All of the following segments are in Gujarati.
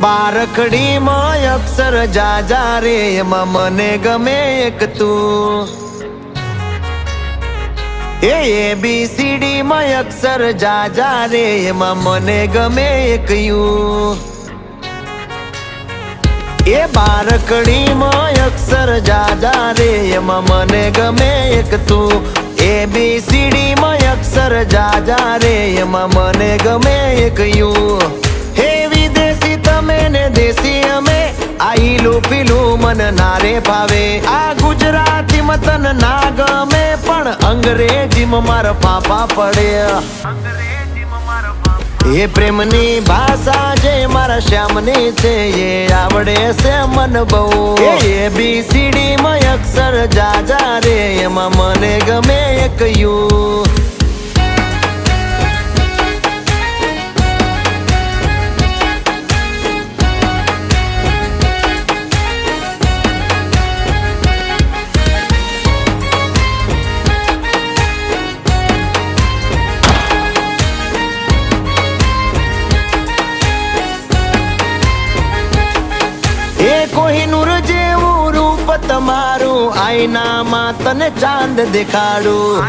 બારખડીમાં અક્ષર જાજા રે, એમાં મને ગમે એક તું. એ એ બી સી ડી માં અક્ષર જાજા રે, એમાં મને ગમે એક યુ. એ બારકડીમાં અક્ષર જાજા રે, એમાં મને ગમે એક તું. એ બી સી ડી માં અક્ષર જાજા રે, એમાં મને ગમે એક યુ. પીલું ના રે ભાવે. આ ગુજરાતી મતન ના ગમે પણ અંગ્રેજી મારા પાપા પડે. એ પ્રેમની ભાષા જે મારા શ્યામની છે, એ આવડે છે મન બહુ. એ બી સીડી માં અક્ષર જાજા રે, એમાં મને ગમે એક યુ. તમારું આઈનામાં તને ચાંદ દેખાડું.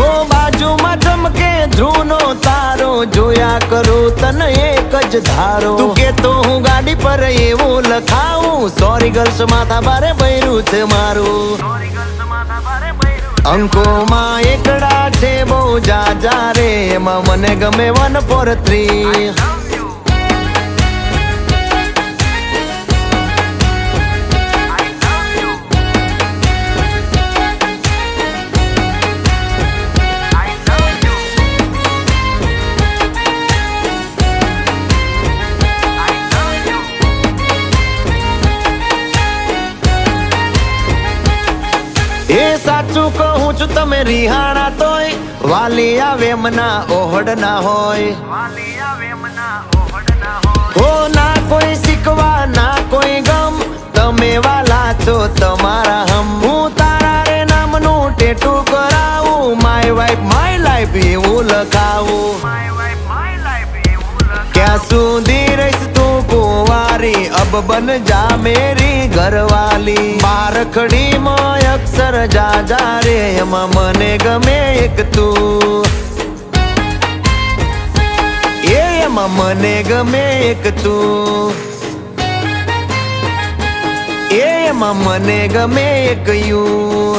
ઓ બાજુમાં ચમકે ધ્રુવનો તારો, જોયા કરું તને એક જ ધારો. તું કે તો હું ગાડી પર એવું લખાવું. સોરી ગર્લ્સ માથા બારે બૈરું છે મારું. અંકોમાં એકડા છે બહુ જાજા રે. એમાં મને ગમે વન ફોર થ્રી સાચું કહું છું તમે રિહાણા તોય. વાલી આવે મના ઓહડ ના હોય. હો ના કોઈ શીખવા, ના કોઈ ગમ. તમે વાલા છો તમારા હમ. હું તારા રે નામનું ટેટુ કરાવું. માય વાઈફ માય લાઈફ એવું લખાવું. ક્યાં સુધી રહીશ તું કુંવારી? અબ બન જા મેરી ઘરવાલી. બારખડી માં અક્ષર જાજા રે, એમાં મને ગમે એક તું. એમાં મને ગમે એક તું. એમાં મને ગમે એક યુ.